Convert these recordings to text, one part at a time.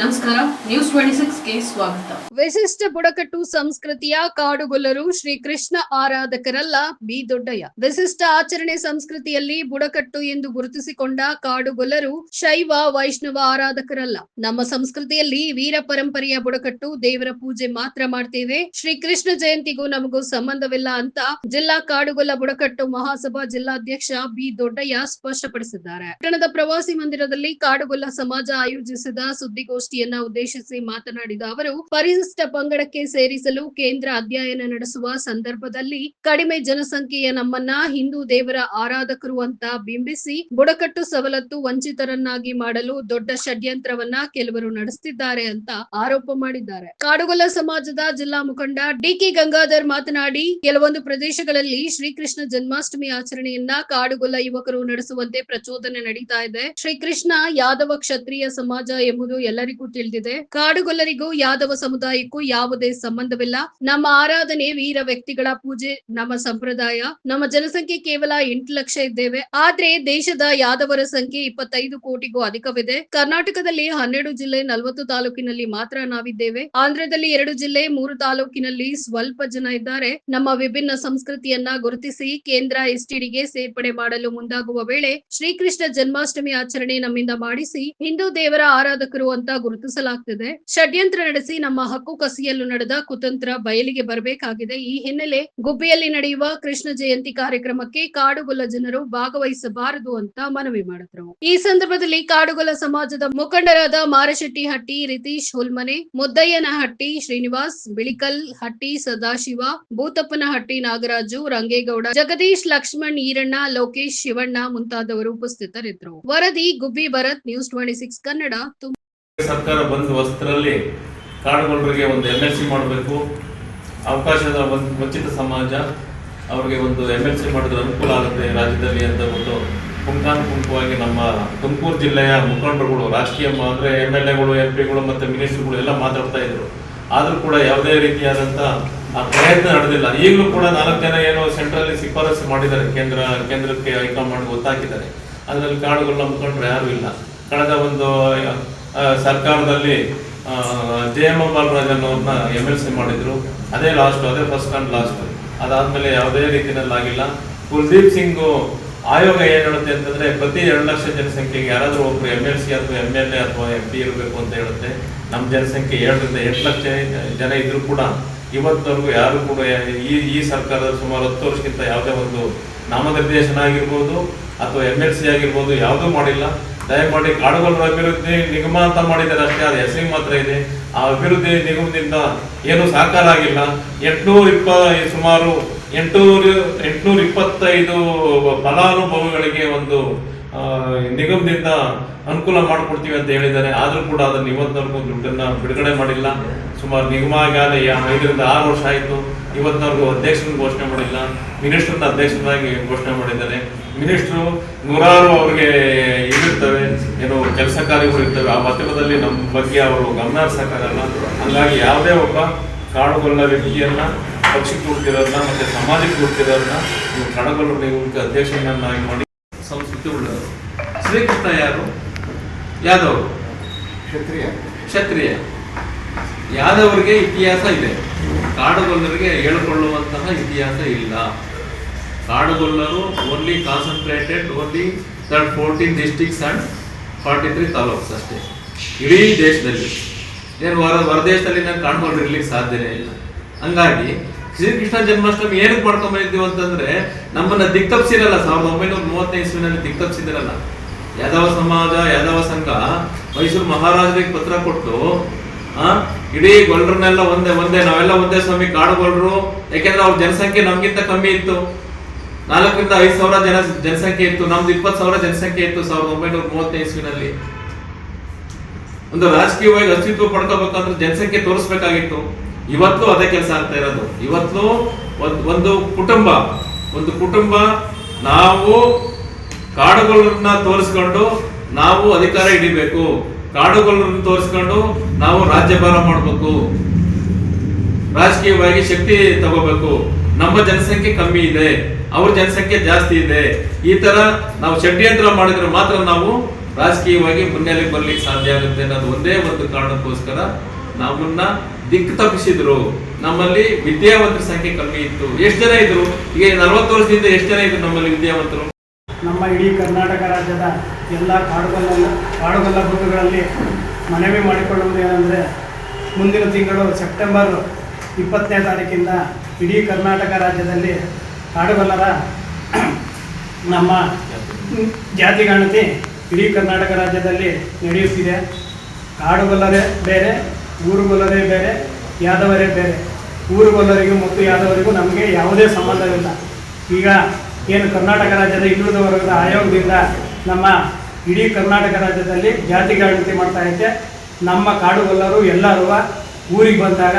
ನಮಸ್ಕಾರ ನ್ಯೂಸ್ ಸಿಕ್ಸ್ಗೆ ಸ್ವಾಗತ. ವಿಶಿಷ್ಟ ಬುಡಕಟ್ಟು ಸಂಸ್ಕೃತಿಯ ಕಾಡುಗೊಲ್ಲರು ಶ್ರೀ ಕೃಷ್ಣ ಆರಾಧಕರಲ್ಲ ಬಿ ದೊಡ್ಡಯ್ಯ ವಿಶಿಷ್ಟ ಆಚರಣೆ ಸಂಸ್ಕೃತಿಯಲ್ಲಿ ಬುಡಕಟ್ಟು ಎಂದು ಗುರುತಿಸಿಕೊಂಡ ಕಾಡುಗೊಲ್ಲರು ಶೈವ, ವೈಷ್ಣವ ಆರಾಧಕರಲ್ಲ. ನಮ್ಮ ಸಂಸ್ಕೃತಿಯಲ್ಲಿ ವೀರ ಪರಂಪರೆಯ ಬುಡಕಟ್ಟು, ದೇವರ ಪೂಜೆ ಮಾತ್ರ ಮಾಡ್ತೇವೆ. ಶ್ರೀ ಕೃಷ್ಣ ಜಯಂತಿಗೂ ನಮಗೂ ಸಂಬಂಧವಿಲ್ಲ ಅಂತ ಜಿಲ್ಲಾ ಕಾಡುಗೊಲ್ಲ ಬುಡಕಟ್ಟು ಮಹಾಸಭಾ ಜಿಲ್ಲಾಧ್ಯಕ್ಷ ಬಿ ದೊಡ್ಡಯ್ಯ ಸ್ಪಷ್ಟಪಡಿಸಿದ್ದಾರೆ. ಪಟ್ಟಣದ ಪ್ರವಾಸಿ ಮಂದಿರದಲ್ಲಿ ಕಾಡುಗೊಲ್ಲ ಸಮಾಜ ಆಯೋಜಿಸಿದ ಸುದ್ದಿಗೋಷ್ಠಿಯನ್ನ ಉದ್ದೇಶಿಸಿ ಮಾತನಾಡಿದ ಅವರು, ಪರಿಶಿಷ್ಟ ಪಂಗಡಕ್ಕೆ ಸೇರಿಸಲು ಕೇಂದ್ರ ಅಧ್ಯಯನ ನಡೆಸುವ ಸಂದರ್ಭದಲ್ಲಿ ಕಡಿಮೆ ಜನಸಂಖ್ಯೆಯ ನಮ್ಮನ್ನ ಹಿಂದೂ ದೇವರ ಆರಾಧಕರು ಅಂತ ಬಿಂಬಿಸಿ, ಬುಡಕಟ್ಟು ಸವಲತ್ತು ವಂಚಿತರನ್ನಾಗಿ ಮಾಡಲು ದೊಡ್ಡ ಷಡ್ಯಂತ್ರವನ್ನ ಕೆಲವರು ನಡೆಸುತ್ತಿದ್ದಾರೆ ಅಂತ ಆರೋಪ ಮಾಡಿದ್ದಾರೆ. ಕಾಡುಗೊಲ್ಲ ಸಮಾಜದ ಜಿಲ್ಲಾ ಮುಖಂಡ ಡಿಕೆ ಗಂಗಾಧರ್ ಮಾತನಾಡಿ, ಕೆಲವೊಂದು ಪ್ರದೇಶಗಳಲ್ಲಿ ಶ್ರೀಕೃಷ್ಣ ಜನ್ಮಾಷ್ಟಮಿ ಆಚರಣೆಯನ್ನ ಕಾಡುಗೊಲ್ಲ ಯುವಕರು ನಡೆಸುವಂತೆ ಪ್ರಚೋದನೆ ನಡೀತಾ ಇದೆ. ಶ್ರೀಕೃಷ್ಣ ಯಾದವ ಕ್ಷತ್ರಿಯ ಸಮಾಜ ಎಂಬುದು ಎಲ್ಲರಿಗೂ ತಿಳಿದಿದೆ ಕಾಡುಗೊಲ್ಲರಿಗೂ, ಯಾದವ ಸಮುದಾಯಕ್ಕೂ ಯಾವುದೇ ಸಂಬಂಧವಿಲ್ಲ. ನಮ್ಮ ಆರಾಧನೆ ವೀರ ವ್ಯಕ್ತಿಗಳ ಪೂಜೆ, ನಮ್ಮ ಸಂಪ್ರದಾಯ, ನಮ್ಮ ಜನಸಂಖ್ಯೆ ಕೇವಲ ಎಂಟು ಲಕ್ಷ ಇದ್ದೇವೆ. ಆದ್ರೆ ದೇಶದ ಯಾದವರ ಸಂಖ್ಯೆ ಇಪ್ಪತ್ತೈದು ಕೋಟಿಗೂ ಅಧಿಕವಿದೆ. ಕರ್ನಾಟಕದಲ್ಲಿ ಹನ್ನೆರಡು ಜಿಲ್ಲೆ ನಲವತ್ತು ತಾಲೂಕಿನಲ್ಲಿ ಮಾತ್ರ ನಾವಿದ್ದೇವೆ. ಆಂಧ್ರದಲ್ಲಿ ಎರಡು ಜಿಲ್ಲೆ, ಮೂರು ತಾಲೂಕಿನಲ್ಲಿ ಸ್ವಲ್ಪ ಜನ ಇದ್ದಾರೆ. ನಮ್ಮ ವಿಭಿನ್ನ ಸಂಸ್ಕೃತಿಯನ್ನ ಗುರುತಿಸಿ ಕೇಂದ್ರ ಎಸ್ಟಿಡಿಗೆ ಸೇರ್ಪಡೆ ಮಾಡಲು ಮುಂದಾಗುವ ವೇಳೆ ಶ್ರೀಕೃಷ್ಣ ಜನ್ಮಾಷ್ಟಮಿ ಆಚರಣೆ ನಮ್ಮಿಂದ ಮಾಡಿಸಿ ಹಿಂದೂ ದೇವರ ಆರಾಧಕರು ಅಂತ ಗುರುತಿಸಲಾಗ್ತಿದೆ. ಷಡ್ಯಂತ್ರ ನಡೆಸಿ ನಮ್ಮ ಹಕ್ಕು ಕಸಿಯಲು ನಡೆದ ಕುತಂತ್ರ ಬಯಲಿಗೆ ಬರಬೇಕಾಗಿದೆ. ಈ ಹಿನ್ನೆಲೆ ಗುಬ್ಬಿಯಲ್ಲಿ ನಡೆಯುವ ಕೃಷ್ಣ ಜಯಂತಿ ಕಾರ್ಯಕ್ರಮಕ್ಕೆ ಕಾಡುಗೊಲ್ಲ ಜನರು ಭಾಗವಹಿಸಬಾರದು ಅಂತ ಮನವಿ ಮಾಡಿದ್ರು. ಈ ಸಂದರ್ಭದಲ್ಲಿ ಕಾಡುಗೊಲ್ಲ ಸಮಾಜದ ಮುಖಂಡರಾದ ಮಾರಶೆಟ್ಟಿ ಹಟ್ಟಿ ರಿತೀಶ್ ಹುಲ್ಮನೆ, ಮುದ್ದಯ್ಯನಹಟ್ಟಿ, ಶ್ರೀನಿವಾಸ್, ಬಿಳಿಕಲ್ ಹಟ್ಟಿ, ಸದಾಶಿವ, ಭೂತಪ್ಪನಹಟ್ಟಿ, ನಾಗರಾಜು, ರಂಗೇಗೌಡ, ಜಗದೀಶ್ ಲಕ್ಷ್ಮಣ್, ಈರಣ್ಣ, ಲೋಕೇಶ್, ಶಿವಣ್ಣ ಮುಂತಾದವರು ಉಪಸ್ಥಿತರಿದ್ದರು. ವರದಿ Gubbi Bharath, news twenty six Kannada. ಸರ್ಕಾರ ಬಂದ ವಸ್ತ್ರದಲ್ಲಿ ಕಾಡುಗೊಲ್ಲರಿಗೆ ಒಂದು ಎಂ ಎಲ್ ಸಿ ಮಾಡಬೇಕು. ಅವಕಾಶದ ವಂಚ- ವಂಚಿತ ಸಮಾಜ ಅವರಿಗೆ ಒಂದು ಎಂ ಎಲ್ ಸಿ ಮಾಡಿದ್ರೆ ಅನುಕೂಲ ಆಗುತ್ತೆ ರಾಜ್ಯದಲ್ಲಿ ಅಂತ ಒಂದು ಪುಂಖಾನುಪುಂಖವಾಗಿ ನಮ್ಮ ತುಮಕೂರು ಜಿಲ್ಲೆಯ ಮುಖಂಡರುಗಳು, ರಾಷ್ಟ್ರೀಯ ಅಂದರೆ ಎಂ ಎಲ್ ಎಗಳು ಎಂ ಪಿಗಳು ಮತ್ತು ಮಿನಿಸ್ಟ್ರುಗಳು ಎಲ್ಲ ಮಾತಾಡ್ತಾ ಇದ್ರು. ಆದರೂ ಕೂಡ ಯಾವುದೇ ರೀತಿಯಾದಂಥ ಆ ಪ್ರಯತ್ನ ನಡೆದಿಲ್ಲ. ಈಗಲೂ ಕೂಡ ನಾಲ್ಕು ಜನ ಏನೋ ಸೆಂಟ್ರಲ್ಲಿ ಶಿಫಾರಸು ಮಾಡಿದ್ದಾರೆ. ಕೇಂದ್ರ, ಕೇಂದ್ರಕ್ಕೆ ಹೈಕಮಾಂಡ್ ಗೊತ್ತಾಕಿದ್ದಾರೆ ಅದರಲ್ಲಿ ಕಾಡುಗಳ ಮುಖಂಡರು ಯಾರೂ ಇಲ್ಲ. ಕಳೆದ ಒಂದು ಸರ್ಕಾರದಲ್ಲಿ ಜೆ ಎಂ ಬಾಲರಾಜನ್ ಅವ್ರನ್ನ ಎಂ ಎಲ್ ಸಿ ಮಾಡಿದ್ರು. ಅದೇ ಲಾಸ್ಟ್ ಅದೇ ಫಸ್ಟ್ ಅಂಡ್ ಲಾಸ್ಟ್ ಅದಾದ್ಮೇಲೆ ಯಾವುದೇ ರೀತಿಯಲ್ಲಿ ಆಗಿಲ್ಲ. ಕುಲ್ದೀಪ್ ಸಿಂಗ್ ಆಯೋಗ ಏನ್ ಹೇಳುತ್ತೆ ಅಂತಂದ್ರೆ ಪ್ರತಿ ಎರಡು ಲಕ್ಷ ಜನಸಂಖ್ಯೆಗೆ ಯಾರಾದ್ರೂ ಒಬ್ರು ಎಂ ಎಲ್ ಸಿ ಅಥವಾ ಎಂ ಎಲ್ ಎ ಅಥವಾ ಎಂ ಪಿ ಇರಬೇಕು ಅಂತ ಹೇಳುತ್ತೆ. ನಮ್ಮ ಜನಸಂಖ್ಯೆ ಏಳರಿಂದ ಎಂಟು ಲಕ್ಷ ಜನ ಇದ್ರೂ ಕೂಡ ಇವತ್ತವರೆಗೂ ಯಾರು ಕೂಡ ಈ ಈ ಸರ್ಕಾರದ ಸುಮಾರು ಹತ್ತು ವರ್ಷಕ್ಕಿಂತ ಯಾವುದೇ ಒಂದು ನಾಮನಿರ್ದೇಶನ ಆಗಿರ್ಬೋದು ಅಥವಾ ಎಂ ಎಲ್ ಸಿ ಆಗಿರ್ಬೋದು ಯಾವುದೂ ಮಾಡಿಲ್ಲ. ದಯಮಾಡಿ ಕಾಡುಗಳ ಅಭಿವೃದ್ಧಿ ನಿಗಮ ಅಂತ ಮಾಡಿದ್ದಾರೆ ಅಷ್ಟೇ, ಅದು ಹೆಸರಿಗೆ ಮಾತ್ರ ಇದೆ. ಆ ಅಭಿವೃದ್ಧಿ ನಿಗಮದಿಂದ ಏನು ಸಾಕಾರ ಆಗಿಲ್ಲ. ಎಂಟುನೂರ ಇಪ್ಪ ಸುಮಾರು ಎಂಟುನೂರು ಎಂಟುನೂರ ಇಪ್ಪತ್ತೈದು ಫಲಾನುಭವಿಗಳಿಗೆ ಒಂದು ನಿಗಮದಿಂದ ಅನುಕೂಲ ಮಾಡಿಕೊಡ್ತೀವಿ ಅಂತ ಹೇಳಿದ್ದಾರೆ. ಆದರೂ ಕೂಡ ಅದನ್ನು ಇವತ್ತಿನವರೆಗೂ ದುಡ್ಡನ್ನು ಬಿಡುಗಡೆ ಮಾಡಿಲ್ಲ. ಸುಮಾರು ನಿಗಮ ಆಗಲೇ ಐದರಿಂದ ಆರು ವರ್ಷ ಆಯಿತು. ಇವತ್ತಿನವರೆಗೂ ಅಧ್ಯಕ್ಷರನ್ನ ಘೋಷಣೆ ಮಾಡಿಲ್ಲ. ಮಿನಿಸ್ಟರ್ನ ಅಧ್ಯಕ್ಷರಾಗಿ ಘೋಷಣೆ ಮಾಡಿದ್ದಾರೆ. ಮಿನಿಸ್ಟ್ರು ನೂರಾರು ಅವ್ರಿಗೆ ಇರುತ್ತವೆ ಏನು ಕೆಲಸ ಕಾರ್ಯಗಳು ಇರ್ತವೆ. ಆ ಮಧ್ಯಮದಲ್ಲಿ ನಮ್ಮ ಬಗ್ಗೆ ಅವರು ಗಮನ ಹರಿಸೋಕ್ಕಾಗಲ್ಲ. ಹಂಗಾಗಿ ಯಾವುದೇ ಒಬ್ಬ ಕಾಡುಗೊಲ್ಲ ವ್ಯಕ್ತಿಯನ್ನು ಪಕ್ಷಕ್ಕೆ ಹುಡ್ತಿರೋದನ್ನ ಮತ್ತು ಸಮಾಜಕ್ಕೆ ಹುಡ್ತಿರೋದನ್ನ ನೀವು ಕಾಡುಗೊಲ್ಲ ನಿಗಮಕ್ಕೆ ಅಧ್ಯಕ್ಷರನ್ನಾಗಿ ಮಾಡಿ ಸಂಸ್ಕೃತಿ ಉಳ್ಳವರು. ಶ್ರೀಕೃಷ್ಣ ಯಾರು? ಯಾದವರು ಕ್ಷತ್ರಿಯ. ಕ್ಷತ್ರಿಯ. ಯಾದವರಿಗೆ ಇತಿಹಾಸ ಇದೆ. ಕಾಡುಗೊಲ್ಲರಿಗೆ ಹೇಳಿಕೊಳ್ಳುವಂತಹ ಇತಿಹಾಸ ಇಲ್ಲ. ಕಾಡುಗೊಲ್ಲರು only concentrated only that fourteen districts and forty three taluks ಅಷ್ಟೇ. ಇಡೀ ದೇಶದಲ್ಲಿ. ಏನು ಹೊರ ಹೊರದೇಶದಲ್ಲಿ ನಾನು ಕಾಣ್ಕೊಂಡು ಇರ್ಲಿಕ್ಕೆ ಸಾಧ್ಯನೇ ಇಲ್ಲ. ಹಂಗಾಗಿ ಶ್ರೀಕೃಷ್ಣ ಜನ್ಮಾಷ್ಟಮಿ ಏನಕ್ಕೆ ಮಾಡ್ಕೊಂಡ್ ಬಂದಿದ್ದೀವಿ ಅಂತಂದ್ರೆ ನಮ್ಮನ್ನ ದಿಕ್ತಪ್ಸಿರಲ್ಲ, ಸಾವಿರದ ಒಂಬೈನೂರ ಮೂವತ್ತೈದು ಇಸ್ವಿನಲ್ಲಿ ದಿಕ್ತಪ್ಸಿದಿರಲ್ಲ. ಯಾದವ ಸಮಾಜ, ಯಾದವ ಸಂಘ, ಮೈಸೂರು ಮಹಾರಾಜರಿಗೆ ಪತ್ರ ಕೊಟ್ಟು, ಆ, ಇಡೀ ಗೊಲ್ರನ್ನೆಲ್ಲ ಒಂದೇ ಒಂದೇ, ನಾವೆಲ್ಲ ಒಂದೇ ಸ್ವಾಮಿ ಕಾಡುಗೊಳ್ರು ಯಾಕೆಂದ್ರೆ ಅವ್ರ ಜನಸಂಖ್ಯೆ ನಮ್ಗಿಂತ ಕಮ್ಮಿ ಇತ್ತು. ನಾಲ್ಕರಿಂದ ಐದು ಸಾವಿರ ಜನ ಜನಸಂಖ್ಯೆ ಇತ್ತು, ನಮ್ದು ಇಪ್ಪತ್ತು ಸಾವಿರ ಜನಸಂಖ್ಯೆ ಇತ್ತು ಸಾವಿರದ ಒಂಬೈನೂರ ಮೂವತ್ತೈದು ಇಸ್ವಿನಲ್ಲಿ. ಒಂದು ರಾಜಕೀಯವಾಗಿ ಅಸ್ತಿತ್ವ ಪಡ್ಕೋಬೇಕಂದ್ರೆ ಜನಸಂಖ್ಯೆ ತೋರಿಸ್ಬೇಕಾಗಿತ್ತು. ಇವತ್ತು ಅದೇ ಕೆಲಸ ಆಗ್ತಾ ಇರೋದು. ಇವತ್ತು ಒಂದು ಕುಟುಂಬ ಒಂದು ಕುಟುಂಬ ನಾವು ಕಾಡುಗಳನ್ನ ತೋರಿಸ್ಕೊಂಡು ನಾವು ಅಧಿಕಾರ ಹಿಡಿಬೇಕು. ಕಾಡುಗಳನ್ನ ತೋರಿಸ್ಕೊಂಡು ನಾವು ರಾಜ್ಯಭಾರ ಮಾಡಬೇಕು. ರಾಜಕೀಯವಾಗಿ ಶಕ್ತಿ ತಗೋಬೇಕು. ನಮ್ಮ ಜನಸಂಖ್ಯೆ ಕಮ್ಮಿ ಇದೆ. ಅವ್ರ ಜನಸಂಖ್ಯೆ ಜಾಸ್ತಿ ಇದೆ. ಈ ತರ ನಾವು ಷಡ್ಯಂತ್ರ ಮಾಡಿದ್ರೆ ಮಾತ್ರ ನಾವು ರಾಜಕೀಯವಾಗಿ ಮುನ್ನೆಲೆ ಬರ್ಲಿಕ್ಕೆ ಸಾಧ್ಯ ಆಗುತ್ತೆ ಅನ್ನೋದು ಒಂದೇ ಒಂದು ಕಾರಣಕ್ಕೋಸ್ಕರ ನಮ್ಮನ್ನ ದಿಕ್ಕು ತಪ್ಪಿಸಿದ್ರು. ನಮ್ಮಲ್ಲಿ ವಿದ್ಯಾವಂತರ ಸಂಖ್ಯೆ ಕಮ್ಮಿ ಇತ್ತು. ಎಷ್ಟು ಜನ ಇದ್ರು? ಈಗ ನಲವತ್ತು ವರ್ಷದಿಂದ ಎಷ್ಟು ಜನ ಇದ್ರು ನಮ್ಮಲ್ಲಿ ವಿದ್ಯಾವಂತರು? ನಮ್ಮ ಇಡೀ ಕರ್ನಾಟಕ ರಾಜ್ಯದ ಎಲ್ಲ ಕಾಡುಗಲ್ಲ ಕಾಡುಗಲ್ಲ ಬದುಗಳಲ್ಲಿ ಮನವಿ ಮಾಡಿಕೊಳ್ಳುವುದು ಏನಂದರೆ, ಮುಂದಿನ ತಿಂಗಳು ಸೆಪ್ಟೆಂಬರ್ ಇಪ್ಪತ್ತನೇ ತಾರೀಕಿಂದ ಇಡೀ ಕರ್ನಾಟಕ ರಾಜ್ಯದಲ್ಲಿ ಕಾಡುಗಲ್ಲರ ನಮ್ಮ ಜಾತಿ ಗಣತಿ ಇಡೀ ಕರ್ನಾಟಕ ರಾಜ್ಯದಲ್ಲಿ ನಡೆಯುತ್ತಿದೆ. ಕಾಡುಗಲ್ಲರೇ ಬೇರೆ ಊರುಗೊಲ್ಲರೇ ಬೇರೆ, ಯಾದವರೇ ಬೇರೆ. ಊರುಗೊಲ್ಲರಿಗೂ ಮತ್ತು ಯಾದವರಿಗೂ ನಮಗೆ ಯಾವುದೇ ಸಂಬಂಧವಿಲ್ಲ. ಈಗ ಏನು ಕರ್ನಾಟಕ ರಾಜ್ಯದ ಹಿಂದುಳಿದ ವರ್ಗದ ಆಯೋಗದಿಂದ ನಮ್ಮ ಇಡೀ ಕರ್ನಾಟಕ ರಾಜ್ಯದಲ್ಲಿ ಜಾತಿ ಗಣತಿ ಮಾಡ್ತಾ ಐತೆ ನಮ್ಮ ಕಾಡುಗೊಲ್ಲರು ಎಲ್ಲರೂ ಊರಿಗೆ ಬಂದಾಗ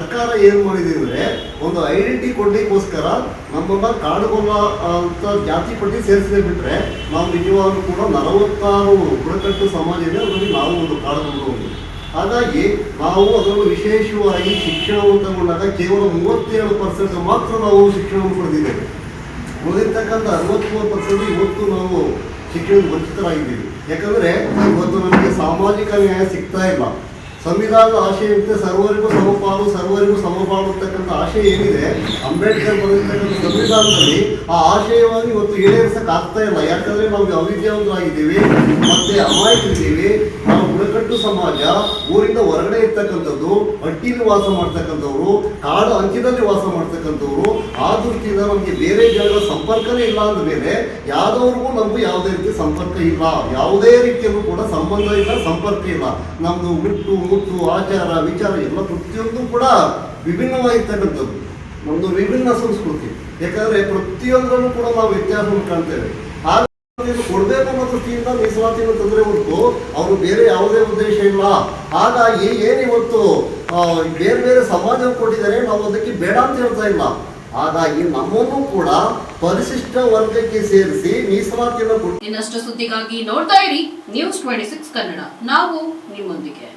ಸರ್ಕಾರ ಏನು ಮಾಡಿದೆ ಅಂದರೆ ಒಂದು ಐಡೆಂಟಿ ಕೊಡ್ಲಿಕ್ಕೋಸ್ಕರ ನಮ್ಮನ್ನ ಕಾಡುಗೊಲ್ಲ ಅಂತ ಜಾತಿ ಪಟ್ಟಿ ಸೇರಿಸದೆ ಬಿಟ್ಟರೆ ನಾವು ನಿಜವಾಗ್ಲೂ ಕೂಡ ನಲವತ್ತಾರು ಬುಡಕಟ್ಟು ಸಮಾಜ ಇದೆ, ಅದರಲ್ಲಿ ನಾವು ಒಂದು ಕಾಡುಗೊಲ್ಲ ಹಾಗಾಗಿ ನಾವು ಅದನ್ನು ವಿಶೇಷವಾಗಿ ಶಿಕ್ಷಣವನ್ನು ತಗೊಂಡಾಗ ಕೇವಲ ಮೂವತ್ತೇಳು ಪರ್ಸೆಂಟ್ ಮಾತ್ರ ನಾವು ಶಿಕ್ಷಣವನ್ನು ಪಡೆದಿದ್ದೇವೆ. ಉಳಿದಿರ್ತಕ್ಕಂಥ ಅರವತ್ಮೂರು ಪರ್ಸೆಂಟ್ ಇವತ್ತು ನಾವು ಶಿಕ್ಷಣದ ವಂಚಿತರಾಗಿದ್ದೀವಿ. ಯಾಕಂದರೆ ಇವತ್ತು ನಮಗೆ ಸಾಮಾಜಿಕ ನ್ಯಾಯ ಸಿಗ್ತಾ ಇಲ್ಲ. ಸಂವಿಧಾನದ ಆಶಯಂತೆ ಸರ್ವರಿಗೂ ಸಮಪಾಲು ಸರ್ವರಿಗೂ ಸಮಪಾಲು ಅಂತಕ್ಕಂಥ ಆಶಯ ಏನಿದೆ, ಅಂಬೇಡ್ಕರ್ ಬರೆದಿರ್ತಕ್ಕಂಥ ಸಂವಿಧಾನದಲ್ಲಿ ಆ ಆಶಯವಾಗಿ ಇವತ್ತು ಈಡೇರಿಸಕ್ಕೆ ಆಗ್ತಾ ಇಲ್ಲ. ಯಾಕಂದ್ರೆ ನಾವು ಅವಿದ್ಯಾವಂತರಾಗಿದ್ದೀವಿ, ಮತ್ತೆ ಅಮಾಯಕರಿದ್ದೀವಿ. ನಾವು ಬುಡಕಟ್ಟು ಸಮಾಜ, ಊರಿಂದ ಹೊರಗಡೆ ಇರ್ತಕ್ಕಂಥದ್ದು ಹಟ್ಟಿಲಿ ವಾಸ ಮಾಡ್ತಕ್ಕಂಥವ್ರು ಕಾಡು ಅಂಚಿನಲ್ಲಿ ವಾಸ ಮಾಡ್ತಕ್ಕಂಥವ್ರು, ಆ ದೃಷ್ಟಿಯಿಂದ ನಮಗೆ ಬೇರೆ ಜನರ ಸಂಪರ್ಕನೇ ಇಲ್ಲ ಅಂದ ಮೇಲೆ ಯಾವ್ದವ್ರಿಗೂ ನಮಗೂ ಯಾವುದೇ ರೀತಿ ಸಂಪರ್ಕ ಇಲ್ಲ. ಯಾವುದೇ ರೀತಿಯಲ್ಲೂ ಕೂಡ ಸಂಬಂಧ ಇಲ್ಲ, ಸಂಪರ್ಕ ಇಲ್ಲ. ನಮ್ಮದು ಹುಟ್ಟು ಮುಟ್ಟು ಆಚಾರ, ವಿಚಾರ ಎಲ್ಲ ಪ್ರತಿಯೊಂದು ಕೂಡ ವಿಭಿನ್ನವಾಗಿರ್ತಕ್ಕಂಥದ್ದು. ನಮ್ಮದು ವಿಭಿನ್ನ ಸಂಸ್ಕೃತಿ. ಯಾಕಂದ್ರೆ ಪ್ರತಿಯೊಂದರಲ್ಲೂ ಕೂಡ ನಾವು ವ್ಯತ್ಯಾಸವನ್ನು ಕಾಣ್ತೇವೆ. ಕೊಡಬೇಕು ಅನ್ನೋ ದೃಷ್ಟಿಯಿಂದ ಮೀಸಲಾತಿಯನ್ನು ತಂದ್ರೆ ಹೊರತು ಅವರು ಬೇರೆ ಯಾವುದೇ ಉದ್ದೇಶ ಇಲ್ಲ. ಹಾಗಾಗಿ ಏನಿವತ್ತು ಬೇರೆ ಬೇರೆ ಸಮಾಜ ಕೊಟ್ಟಿದ್ದಾರೆ, ನಾವು ಅದಕ್ಕೆ ಬೇಡ ಅಂತ ಹೇಳ್ತಾ ಇಲ್ಲ. ಹಾಗಾಗಿ ನಮ್ಮನ್ನು ಕೂಡ ಪರಿಶಿಷ್ಟ ವರ್ಗಕ್ಕೆ ಸೇರಿಸಿ ಮೀಸಲಾತಿಯನ್ನು ಇನ್ನಷ್ಟು ಸುದ್ದಿಗಾಗಿ ನೋಡ್ತಾ ಇರಿ ನ್ಯೂಸ್ ಟ್ವೆಂಟಿ ಸಿಕ್ಸ್ ಕನ್ನಡ. ನಾವು ನಿಮ್ಮೊಂದಿಗೆ.